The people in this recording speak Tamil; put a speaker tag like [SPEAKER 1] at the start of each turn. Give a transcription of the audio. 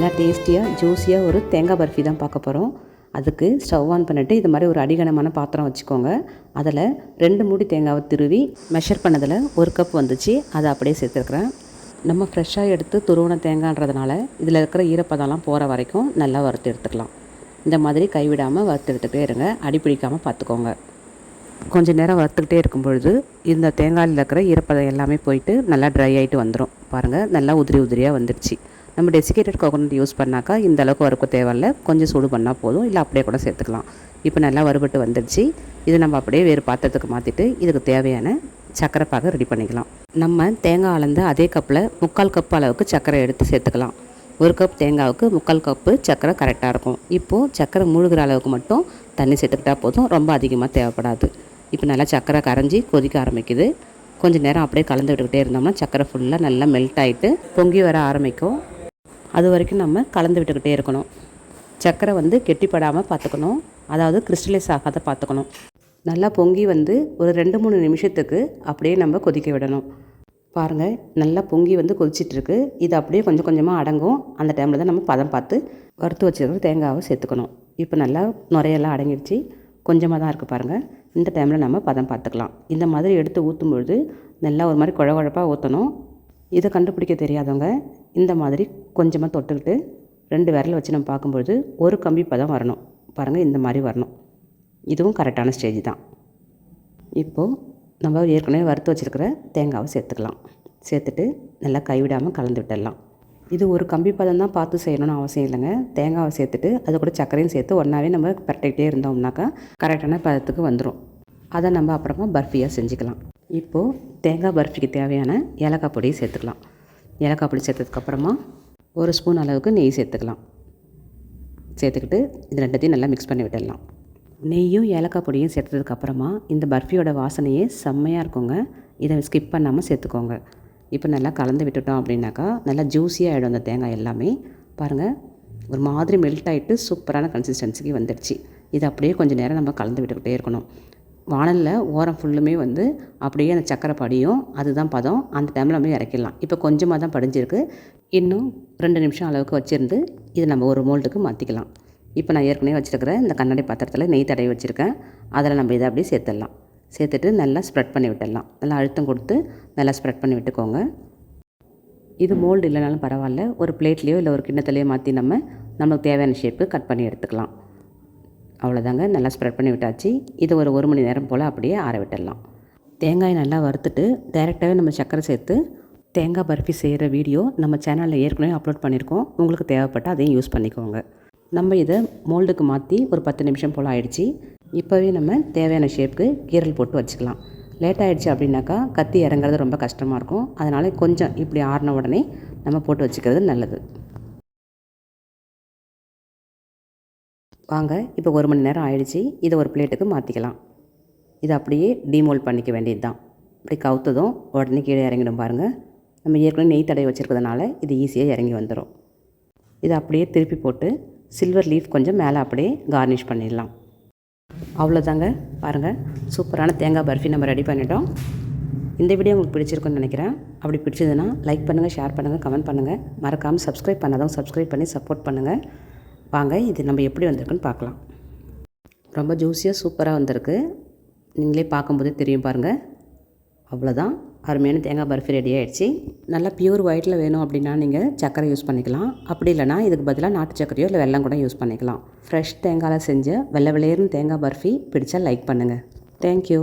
[SPEAKER 1] நல்லா டேஸ்டியாக ஜூஸியாக ஒரு தேங்காய் பர்ஃபி தான் பார்க்க போகிறோம் அதுக்கு ஸ்டவ் ஆன் பண்ணிவிட்டு இது மாதிரி ஒரு அடிகனமான பாத்திரம் வச்சுக்கோங்க. அதில் ரெண்டு மூடி தேங்காவை திருவி மெஷர் பண்ணதில் ஒரு கப் வந்துச்சு. அதை அப்படியே சேர்த்துருக்குறேன். நம்ம ஃப்ரெஷ்ஷாக எடுத்து துருவன தேங்காய்ன்றதுனால இதில் இருக்கிற ஈரப்பதம்லாம் போகிற வரைக்கும் நல்லா வறுத்து எடுத்துக்கலாம். இந்த மாதிரி கைவிடாமல் வறுத்து எடுத்துகிட்டே இருங்க. அடி பிடிக்காமல் பார்த்துக்கோங்க. கொஞ்சம் நேரம் வறுத்துக்கிட்டே இருக்கும் பொழுது இந்த தேங்காயில் இருக்கிற ஈரப்பதம் எல்லாமே போயிட்டு நல்லா ட்ரை ஆகிட்டு வந்துடும் பாருங்கள் நல்லா உதிரி உதிரியாக வந்துடுச்சு நம்ம டெசிகேட்டட் கோகோனட் யூஸ் பண்ணாக்கா இந்த அளவுக்கு வறுக்க தேவையில்ல. கொஞ்சம் சூடு பண்ணால் போதும். இல்லை அப்படியே கூட சேர்த்துக்கலாம். இப்போ நல்லா வறுபட்டு வந்துடுச்சு இதை நம்ம அப்படியே வேறு பாத்திரத்துக்கு மாற்றிட்டு இதுக்கு தேவையான சர்க்கரை பாக ரெடி பண்ணிக்கலாம். நம்ம தேங்காய் அளந்து அதே கப்பில் முக்கால் கப் அளவுக்கு சர்க்கரை எடுத்து சேர்த்துக்கலாம். ஒரு கப் தேங்காவுக்கு முக்கால் கப்பு சர்க்கரை கரெக்டாக இருக்கும். இப்போது சர்க்கரை மூழ்கிற அளவுக்கு மட்டும் தண்ணி சேர்த்துக்கிட்டா போதும். ரொம்ப அதிகமாக தேவைப்படாது. இப்போ நல்லா சர்க்கரை கரைஞ்சி கொதிக்க ஆரம்பிக்குது. கொஞ்சம் நேரம் அப்படியே கலந்து விட்டுக்கிட்டே இருந்தோம்னா சர்க்கரை ஃபுல்லாக நல்லா மெல்ட் ஆகிட்டு பொங்கி வர ஆரம்பிக்கும். அது வரைக்கும் நம்ம கலந்து விட்டுக்கிட்டே இருக்கணும். சர்க்கரை வந்து கெட்டிப்படாமல் பார்த்துக்கணும். அதாவது கிறிஸ்டலைஸ் ஆகாத பார்த்துக்கணும். நல்லா பொங்கி வந்து ஒரு ரெண்டு மூணு நிமிஷத்துக்கு அப்படியே நம்ம கொதிக்க விடணும். பாருங்கள் நல்லா பொங்கி வந்து கொதிச்சிட்ருக்கு. இது அப்படியே கொஞ்சம் கொஞ்சமாக அடங்கும். அந்த டைமில் தான் நம்ம பதம் பார்த்து வறுத்து வச்சுருக்கிற தேங்காவை சேர்த்துக்கணும். இப்போ நல்லா நுரையெல்லாம் அடங்கிடுச்சு. கொஞ்சமாக தான் இருக்குது பாருங்கள் இந்த டைமில் நம்ம பதம் பார்த்துக்கலாம். இந்த மாதிரி எடுத்து ஊற்றும் பொழுது நல்லா ஒரு மாதிரி குழ குழப்பாக ஊற்றணும் இதை கண்டுபிடிக்க தெரியாதவங்க இந்த மாதிரி கொஞ்சமாக தொட்டுக்கிட்டு ரெண்டு விரல் வச்சு நம்ம பார்க்கும்பொழுது ஒரு கம்பி பதம் வரணும். பாருங்கள் இந்த மாதிரி வரணும். இதுவும் கரெக்டான ஸ்டேஜ் தான். இப்போது நம்ம ஏற்கனவே வறுத்து வச்சுருக்கிற தேங்காவை சேர்த்துக்கலாம். சேர்த்துட்டு நல்லா கைவிடாமல் கலந்து விட்டுடலாம். இது ஒரு கம்பி பதம் தான் பார்த்து செய்யணும்னு அவசியம் இல்லைங்க. தேங்காவை சேர்த்துட்டு அது கூட சர்க்கரையும் சேர்த்து ஒன்றாவே நம்ம பரட்டிக்கிட்டே இருந்தோம்னாக்கா கரெக்டான பதத்துக்கு வந்துடும் அதை நம்ம அப்புறமா பர்ஃபியாக செஞ்சுக்கலாம். இப்போது தேங்காய் பர்ஃபிக்கு தேவையான ஏலக்காய் பொடியை சேர்த்துக்கலாம். ஏலக்காய் பொடி சேர்த்ததுக்கப்புறமா ஒரு ஸ்பூன் அளவுக்கு நெய் சேர்த்துக்கலாம். சேர்த்துக்கிட்டு இது ரெண்டத்தையும் நல்லா மிக்ஸ் பண்ணி விட்டுடலாம். நெய்யும் ஏலக்காய் பொடியும் சேர்த்ததுக்கப்புறமா இந்த பர்ஃபியோட வாசனையே செம்மையாக இருக்குங்க. இதை ஸ்கிப் பண்ணாமல் சேர்த்துக்கோங்க. இப்போ நல்லா கலந்து விட்டுட்டோம் அப்படின்னாக்கா நல்லா ஜூஸியாக ஆகிடும் அந்த தேங்காய் எல்லாமே. பாருங்கள் ஒரு மாதிரி மெல்ட் ஆகிட்டு சூப்பரான கன்சிஸ்டன்சிக்கு வந்துடுச்சு. இது அப்படியே கொஞ்சம் நேரம் நம்ம கலந்து விட்டுக்கிட்டே இருக்கணும். வானலில் ஓரம் ஃபுல்லுமே வந்து அப்படியே அந்த சக்கரை படியும். அதுதான் பதம். அந்த டைமில் நம்ம இறக்கிடலாம். இப்போ கொஞ்சமாக தான் படிஞ்சிருக்கு. இன்னும் ரெண்டு நிமிஷம் அளவுக்கு வச்சுருந்து இது நம்ம ஒரு மோல்டுக்கு மாற்றிக்கலாம் இப்போ நான் ஏற்கனவே வச்சுருக்கிற இந்த கண்ணாடி பாத்திரத்தில் நெய் தடவி வச்சுருக்கேன். அதில் நம்ம இதை அப்படியே சேர்த்துடலாம். சேர்த்துட்டு நல்லா ஸ்ப்ரெட் பண்ணி விட்டுடலாம். நல்லா அழுத்தம் கொடுத்து நல்லா ஸ்ப்ரெட் பண்ணி விட்டுக்கோங்க. இது மோல்டு இல்லைனாலும் பரவாயில்ல. ஒரு பிளேட்லேயோ இல்லை ஒரு கிண்ணத்துலேயோ மாற்றி நம்ம நமக்கு தேவையான ஷேப்பு கட் பண்ணி எடுத்துக்கலாம். அவ்வளோதாங்க நல்லா ஸ்ப்ரெட் பண்ணி விட்டாச்சு. இது ஒரு ஒரு மணி நேரம் போல் அப்படியே ஆற விட்டுடலாம். தேங்காயை நல்லா வறுத்துட்டு டைரெக்டாகவே நம்ம சர்க்கரை சேர்த்து தேங்காய் பர்ஃபி செய்கிற வீடியோ நம்ம சேனலில் ஏற்கனவே அப்லோட் பண்ணியிருக்கோம். உங்களுக்கு தேவைப்பட்டால் அதையும் யூஸ் பண்ணிக்கோங்க. நம்ம இதை மோல்டுக்கு மாற்றி ஒரு பத்து நிமிஷம் போல் ஆயிடுச்சு. இப்போவே நம்ம தேவையான ஷேப்புக்கு கீரல் போட்டு வச்சுக்கலாம். லேட் ஆகிடுச்சு அப்படின்னாக்கா கத்தி இறங்குறது ரொம்ப கஷ்டமாக இருக்கும். அதனால் கொஞ்சம் இப்படி ஆறின உடனே நம்ம போட்டு வச்சுக்கிறது நல்லது. வாங்க இப்போ ஒரு மணி நேரம் ஆயிடுச்சு. இதை ஒரு பிளேட்டுக்கு மாற்றிக்கலாம் இதை அப்படியே டீமோல்ட் பண்ணிக்க வேண்டியது தான் இப்படி கவுத்ததும் உடனே கீழே இறங்கிடும் பாருங்கள் நம்ம ஏற்கனவே நெய் தடவை வச்சுருக்கிறதுனால இது ஈஸியாக இறங்கி வந்துடும் இதை அப்படியே திருப்பி போட்டு சில்வர் லீஃப் கொஞ்சம் மேலே அப்படியே கார்னிஷ் பண்ணிடலாம். அவ்வளோதாங்க. பாருங்கள் சூப்பரான தேங்காய் பர்ஃபி நம்ம ரெடி பண்ணிட்டோம். இந்த வீடியோ உங்களுக்கு பிடிச்சிருக்குன்னு நினைக்கிறேன். அப்படி பிடிச்சதுன்னா லைக் பண்ணுங்கள் ஷேர் பண்ணுங்கள் கமெண்ட் பண்ணுங்கள் மறக்காமல் சப்ஸ்கிரைப் பண்ணாதான் சப்ஸ்கிரைப் பண்ணி சப்போர்ட் பண்ணுங்கள் வாங்க இது நம்ம எப்படி வந்திருக்குன்னு பார்க்கலாம். ரொம்ப ஜூஸியாக சூப்பராக வந்திருக்கு. நீங்களே பார்க்கும்போதே தெரியும் பாருங்கள் அவ்வளோதான் அருமையான தேங்காய் பர்ஃபி ரெடி ஆகிடுச்சு நல்லா பியூர் ஒயிட்டில் வேணும் அப்படின்னா நீங்கள் சர்க்கரை யூஸ் பண்ணிக்கலாம். அப்படி இல்லைனா இதுக்கு பதிலாக நாட்டு சர்க்கரையோ இல்லை வெல்லம் கூட யூஸ் பண்ணிக்கலாம். ஃப்ரெஷ் தேங்காயில் செஞ்ச வெள்ளை வெளியேறும் தேங்காய் பர்ஃபி பிடிச்சா லைக் பண்ணுங்கள் தேங்க்யூ